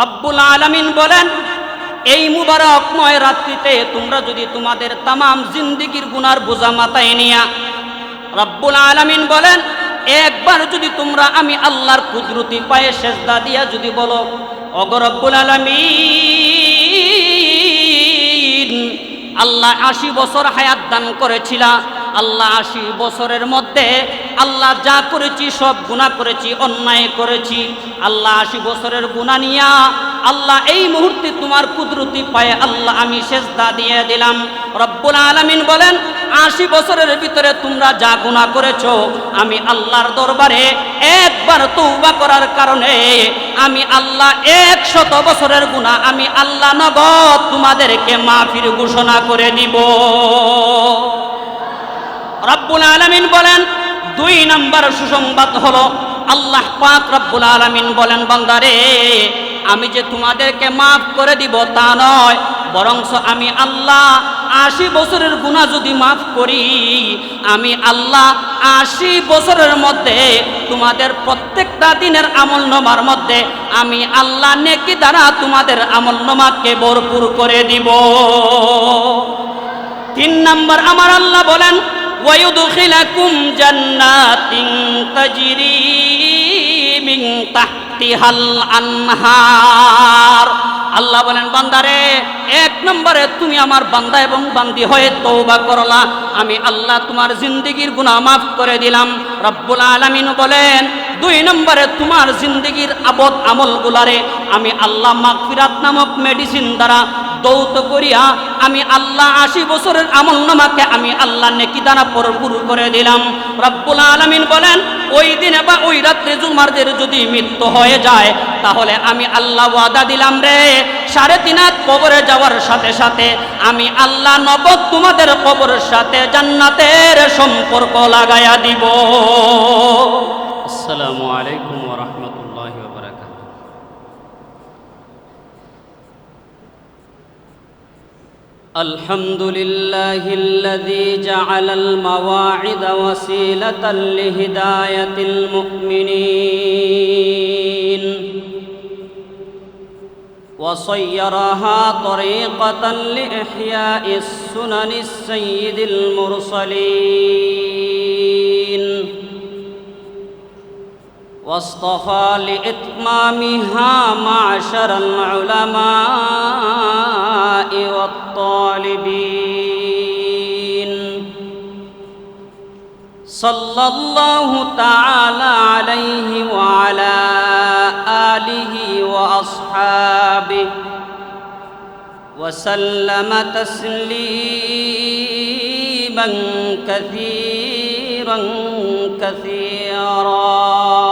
রব্বুল আলামিন বলেন, এই মুবারকময় রাত্রিতে তোমরা যদি তোমাদের তামাম জিন্দিগির গুনার বোঝা মাথায় নিয়া রব্বুল আলামিন বলেন, একবার যদি তোমরা আমি আল্লাহর কুদরতি পায়ে সেজদা দিয়া যদি বলো অগ রব্বুল আলামিন, আল্লাহ আশি বছর হায়াত দান করেছিলা, আল্লাহ আশি বছরের মধ্যে আল্লাহ যা করেছি, সব গুণা করেছি, অন্যায় করেছি। আল্লাহ আশি বছরের গুণা নিয়া আল্লাহ এই মুহূর্তে তোমার কুদরতি পায়ে আল্লাহ আমি সেজদা দিয়ে দিলাম। রব্বুল আলামিন বলেন, আশি বছরের ভিতরে তোমরা যা গুণা করেছ, আমি আল্লাহর দরবারে একবার তৌবা করার কারণে আমি আল্লাহ একশত বছরের গুণা আমি আল্লাহ নগদ তোমাদেরকে মাফির ঘোষণা করে দিব। রব্বুল আলামিন বলেন দুই নাম্বার সুসংবাদ হলো, আল্লাহ পাক রব্বুল আলামিন বলেন, বান্দারে, আমি যে তোমাদেরকে মাফ করে দিব তা নয় বরংস আমি আল্লাহ আশি বছরের গুণা যদি মাফ করি, আমি আল্লাহ আশি বছরের মধ্যে তোমাদের প্রত্যেকটা দিনের আমল নমার মধ্যে আমি আল্লাহ নেকি দ্বারা তোমাদের আমল নমাকে ভরপুর করে দিব। তিন নম্বর, আমার আল্লাহ বলেন ويدخلكم جنات تجري من تحتها الأنهار আল্লাহ বলেন বান্দারে এক নম্বরে তুমি আমার বান্দা এবং বান্দি হয়ে তৌবা করলা আমি আল্লাহ তোমার জিন্দগির গুনাহ মাফ করে দিলাম রব্বুল আলামিন বলেন দুই নম্বরে তোমার জিন্দগির আবদ আমলগুলারে আমি আল্লাহ মাগফিরাত নামক মেডিসিন দ্বারা দৌত করিয়া আমি আল্লাহ আশি বছরের আমল নামাকে আমি আল্লাহ নেকি দ্বারা ভরপুর করে দিলাম। রব্বুল আলামিন বলেন, ওই দিনে বা ওই রাত্রে জুমারদের যদি মৃত্যু হয়ে যায়, তাহলে আমি আল্লাহ ওয়াদা দিলাম রে। সাড়ে তিন হাত কবরে যাওয়ার সাথে সাথে আমি আল্লাহ নবদ তোমাদের কবরের সাথে জান্নাতের সম্পর্ক লাগায়া দিব। السلام عليكم ورحمة الله وبركاته. الحمد لله الذي جعل المواعظ وسيلة لهداية المؤمنين. وصيرها طريقة لإحياء السنن السيد المرسلين. واصطفى لإتمامها معشر العلماء والطالبين. صلى الله تعالى عليه وعلى آله وأصحابه وسلم تسليما كثيرا كثيرا.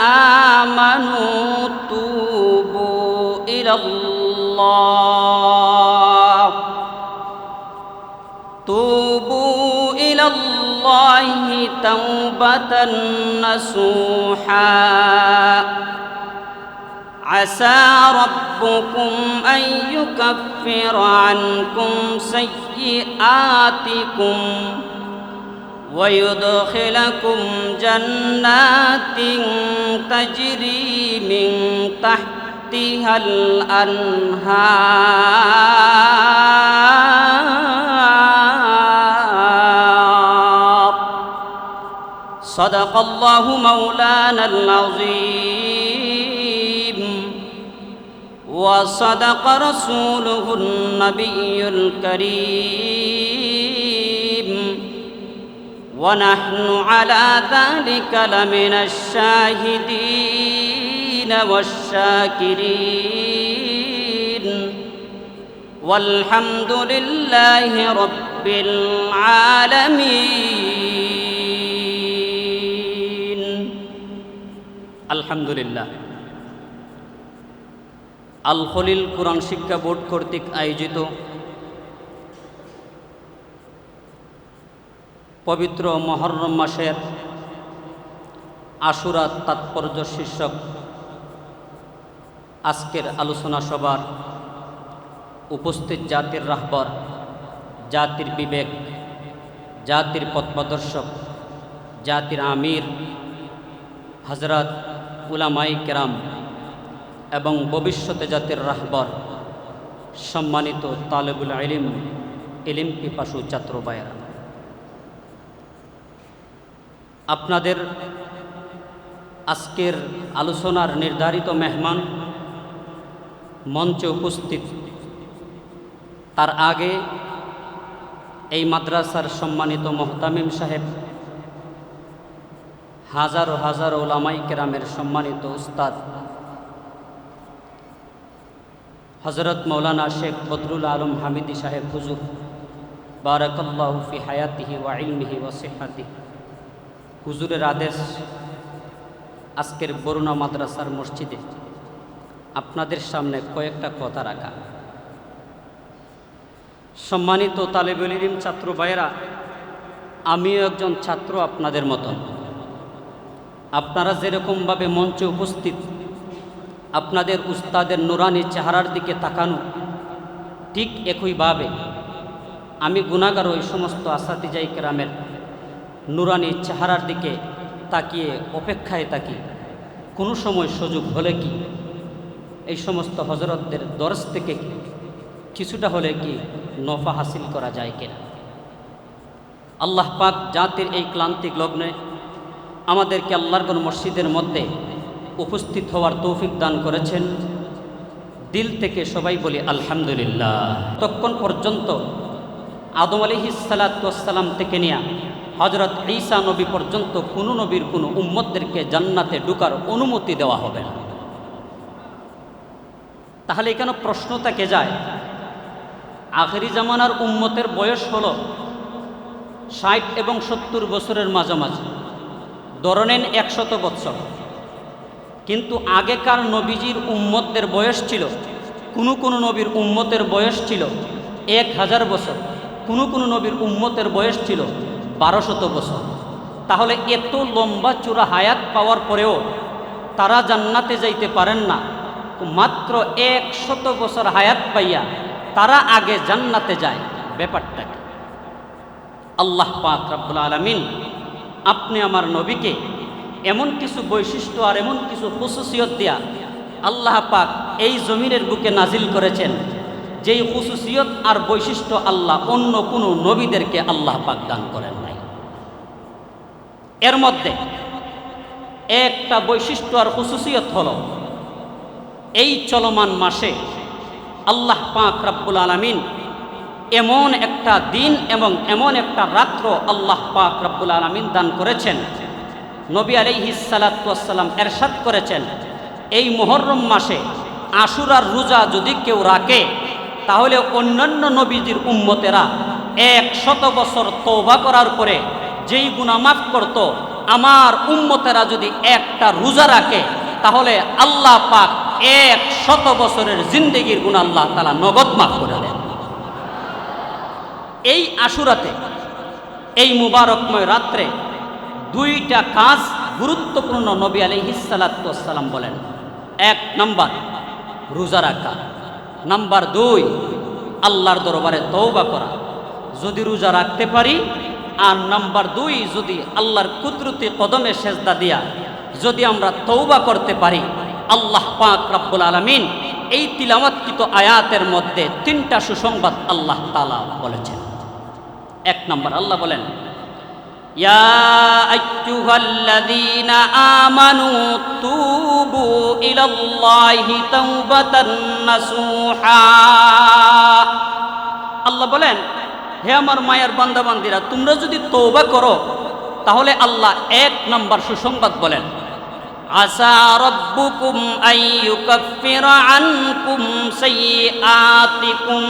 آمنوا توبوا إلى الله. توبوا إلى الله توبة نصوحا. عسى ربكم أن يكفر عنكم سيئاتكم. ويدخلكم جنات تجري من تحتها الأنهار. صدق الله مولانا العظيم. وصدق رسوله النبي الكريم. ونحن على ذلك لمن الشاهدين والشاكرين والحمد لله رب العالمين আলহামদুলিল্লাহ আল খলিল কোরআন শিক্ষা বোর্ড কর্তৃক আয়োজিত পবিত্র মহরম মাসের আশুরা তাৎপর্য শীর্ষক আজকের আলোচনা সভার উপস্থিত জাতির রাহবর, জাতির বিবেক, জাতির পথপ্রদর্শক, জাতির আমির হজরত উলামাই কেরাম এবং ভবিষ্যতে জাতির রাহবর সম্মানিত তালেবুল ইলিম এলিম পিপাসু ছাত্র বায়রা আপনাদের আজকের আলোচনার নির্ধারিত মেহমান মঞ্চে উপস্থিত। তার আগে এই মাদ্রাসার সম্মানিত মোহতামিম সাহেব, হাজারো হাজারো ওলামাই কেরামের সম্মানিত উস্তাদ হজরত মৌলানা শেখ বদরুল আলম হামিদি সাহেব হুজুর, বারাকাল্লাহ ফি হায়াতিহি ওয়া ইলমিহি হুজুরের আদেশ আজকের বরুণা মাদ্রাসার মসজিদে। আপনাদের সামনে কয়েকটা কথা রাখা। সম্মানিত তালেবুল ইলিম ছাত্র ভাইয়েরা, আমিও একজন ছাত্র আপনাদের মতন। আপনারা যেরকমভাবে মঞ্চে উপস্থিত, আপনাদের উস্তাদের নুরানি চেহারার দিকে তাকানো, ঠিক একইভাবে আমি গুণাগার ওই সমস্ত আসাদিজাই কেরামের নুরানি চেহারার দিকে তাকিয়ে অপেক্ষায় থাকি। কোনো সময় সুযোগ হলে কি? এই সমস্ত হজরতদের দরস থেকে কিছুটা হলে কি নফা হাসিল করা যায় কিনা? আল্লাহ পাক জাতির এই ক্লান্তিক লগ্নে আমাদেরকে আল্লাহর কোন মসজিদের মধ্যে উপস্থিত হওয়ার তৌফিক দান করেছেন। দিল থেকে সবাই বলি আলহামদুলিল্লাহ। ততক্ষণ পর্যন্ত আদম আলী সালাতাম থেকে নিয়ে হজরত ঈসা নবী পর্যন্ত কোনো নবীর কোনো উম্মতদেরকে জান্নাতে ঢুকার অনুমতি দেওয়া হবে না। তাহলে এখানে প্রশ্ন থেকে যায়? আখেরি জামানার উম্মতের বয়স হল ষাট এবং সত্তর বছরের মাঝামাঝি। ধরে একশত বৎসর। কিন্তু আগেকার নবীজির উম্মতদের বয়স ছিল, কোনো কোনো নবীর উম্মতের বয়স ছিল এক হাজার বছর। কোনো কোনো নবীর উম্মতের বয়স ছিল বারোশত বছর। তাহলে এত লম্বা চূড়া হায়াত পাওয়ার পরেও তারা জান্নাতে যাইতে পারেন না। মাত্র এক শত বছর হায়াত পাইয়া তারা আগে জান্নাতে যায়। ব্যাপারটা আল্লাহ পাক রাব্বুল আলমিন আপনি আমার নবীকে এমন কিছু বৈশিষ্ট্য আর এমন কিছু খুশুসিয়ত দিয়া আল্লাহ পাক এই জমিনের বুকে নাজিল করেছেন, যেই খুশুসিয়ত আর বৈশিষ্ট্য আল্লাহ অন্য কোনো নবীদেরকে আল্লাহ পাক দান করেন। এর মধ্যে একটা বৈশিষ্ট্য আর খুশুসিয়ত হল, এই চলমান মাসে আল্লাহ পাক রাব্বুল আলমিন এমন একটা দিন এবং এমন একটা রাত্র আল্লাহ পাক রাব্বুল আলমিন দান করেছেন। নবী আলিহি সালাতাম এরশাদ করেছেন, এই মোহরম মাসে আশুরার রোজা যদি কেউ রাখে, তাহলে অন্যান্য নবীজির উম্মতেরা এক শত বছর তৌবা করার পরে যেই গুণা মাফ করত, আমার উম্মতেরা যদি একটা রোজা রাখে, তাহলে আল্লাহ পাক এক শত বছরের জিন্দগির গুণ আল্লাহ তালা নগদ মাফ করে দেন। এই আশুরাতে, এই মুবারকময় রাত্রে দুইটা কাজ গুরুত্বপূর্ণ নবী আলী হিসালাতাম বলেন। এক নাম্বার, রোজা রাখা। নাম্বার দুই, আল্লাহর দরবারে তৌবা করা। যদি রোজা রাখতে পারি আর নাম্বার দুই, যদি আল্লাহর কুদরতি কদমে সেজদা দিয়া যদি আমরা তৌবা করতে পারি, আল্লাহ পাক রাব্বুল আলমিন এই তিলামাতকৃত আয়াতের মধ্যে তিনটা সুসংবাদ আল্লাহ তালা বলেছেন। এক নম্বর, আল্লাহ বলেন আল্লাহ বলেন হে আমার মায়ের বান্দাবান্দিরা, তোমরা যদি তৌবা করো, তাহলে আল্লাহ এক নম্বর সুসংবাদ বলেন। আসা রব্বুকুম আইয়ুকাফিরা আনকুম সাইয়্যাতিকুম।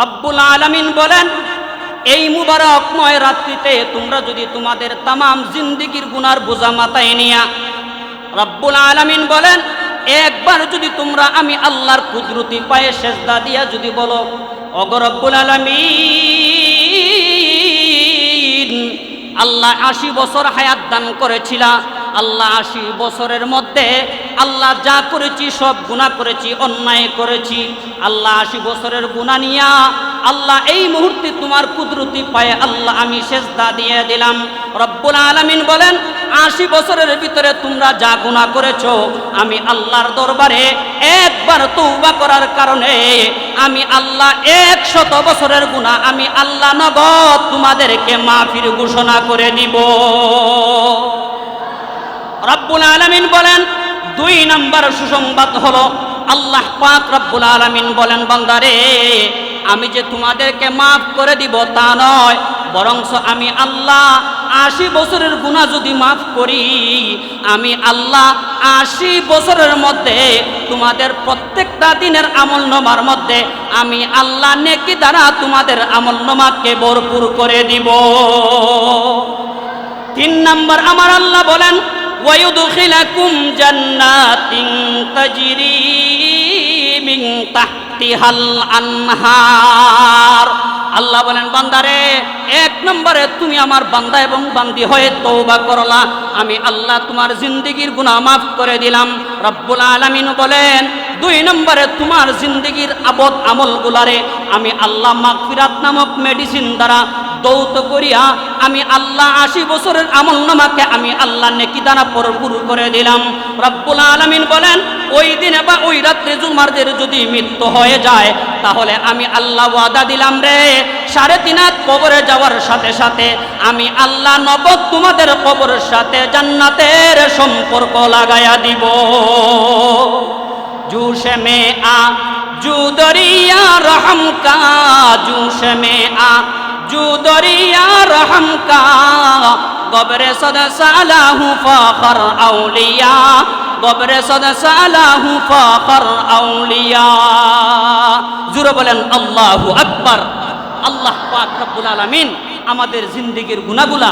রব্বুল আলামিন বলেন, এই মুবারকময় রাত্রিতে তোমরা যদি তোমাদের তামাম জিন্দিগির গুনার বোঝা মাথায় নিয়া রব্বুল আলামিন বলেন, একবার যদি তোমরা আমি আল্লাহর কুদরতি পায়ে সেজদা দিয়া যদি বলো অগরব্বুল আলামিন, আল্লাহ আশি বছর হায়াত দান করেছিলা। আল্লাহ আশি বছরের মধ্যে আল্লাহ যা করেছি, সব গুণা করেছি, অন্যায় করেছি। আল্লাহ আশি বছরের গুণা নিয়া আল্লাহ এই মুহূর্তে তোমার কুদরতি পায়ে আল্লাহ আমি সেজদা দিয়ে দিলাম। রব্বুল আলামিন বলেন আশি বছরের ভিতরে তোমরা যা গুণা করেছ, আমি আল্লাহর দরবারে একবার তৌবা করার কারণে আমি আল্লাহ এক শত বছরের গুণা আমি আল্লাহ নগদ তোমাদেরকে মাফির ঘোষণা করে দিব। রব্বুল আলামিন বলেন, দুই নাম্বার সুসংবাদ হলো, আল্লাহ পাক রব্বুল আলামিন বলেন, বান্দারে, আমি যে তোমাদেরকে মাফ করে দিব তা নয়, বরংস আমি আল্লাহ আশি বছরের গুণা যদি মাফ করি আমি আল্লাহ আশি বছরের মধ্যে তোমাদের প্রত্যেকটা দিনের আমল নমার মধ্যে আমি আল্লাহ নেকি দ্বারা তোমাদের আমল নমাকে ভরপুর করে দিব তিন নম্বর আমার আল্লাহ বলেন ويدخلكم جنات تجري من تحتها الأنهار আল্লাহ বলেন, বান্দারে, এক নম্বরে তুমি আমার বান্দা এবং বান্দি হয়ে তৌবা করলা। আমি আল্লাহ তোমার জিন্দিগির গুণা মাফ করে দিলাম। রব্বুল আলমিন বলেন দুই নম্বরে তোমার জিন্দিগির আবদ আমলগুলারে আমি আল্লাহ মাগফিরাত নামক মেডিসিন দ্বারা দৌত করিয়া আমি আল্লাহ আশি বছরের আমল নামাকে আমি আল্লাহ নেকি দ্বারা ভরপুর করে দিলাম। রব্বুল আলামিন বলেন, ওই দিনে বা ওই রাত্রে জুমারদের যদি মৃত্যু হয়ে যায়, তাহলে আমি আল্লাহ ওয়াদা দিলাম রে। সাড়ে তিন হাত কবরে যাওয়ার সাথে সাথে আমি আল্লাহ নবদ তোমাদের কবরের সাথে জান্নাতের সম্পর্ক লাগায়া দিব। জুস মে আ জু দরিয়া রহম কা জুস মে আ জু দরিয়া রহম কা। গবরে সদ সালাহু ফখর আউলিয়া, গবরে সদ সালাহু ফখর আউলিয়া। জুরে বলেন, আল্লাহু আকবার, আল্লাহ পাক রব্বুল আমাদের জিন্দিগির গুনাহগুলা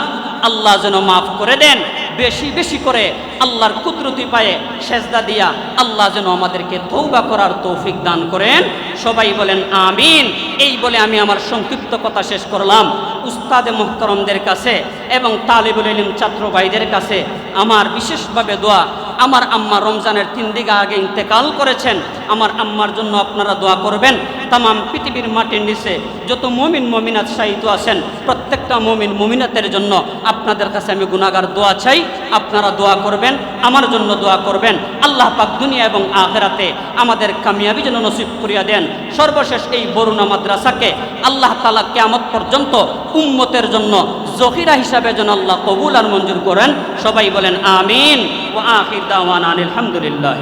আল্লাহ যেন মাফ করে দেন। বেশি বেশি করে আল্লাহর কুদরতি পায়ে সেজদা দিয়া আল্লাহ যেন আমাদেরকে তৌবা করার তৌফিক দান করেন। সবাই বলেন আমিন। এই বলে আমি আমার সংক্ষিপ্ত কথা শেষ করলাম। উস্তাদে মোহতরমদের কাছে এবং তালিবুল ইলিম ছাত্র ভাইদের কাছে আমার বিশেষভাবে দোয়া। আমার আম্মা রমজানের তিন দিকে আগে ইন্তেকাল করেছেন। আমার আম্মার জন্য আপনারা দোয়া করবেন। তাম পৃথিবীর মাটির নিচে যত মমিন, মমিনাত সাহিত্য আছেন, প্রত্যেকটা মমিন, মমিনাতের জন্য আপনাদের কাছে আমি গুনাগার দোয়া চাই। আপনারা দোয়া করবেন, আমার জন্য দোয়া করবেন। আল্লাহ পাক দুনিয়া এবং আখেরাতে আমাদের কামিয়াবি যেন নসিব করিয়া দেন। সর্বশেষ এই বরুণা মাদ্রাসাকে আল্লাহ তালা কেয়ামত পর্যন্ত উম্মতের জন্য জহিরা হিসাবে যেন আল্লাহ কবুল আর মঞ্জুর করেন। সবাই বলেন, আমিন। ও আখির দাওয়ান আলহামদুলিল্লাহ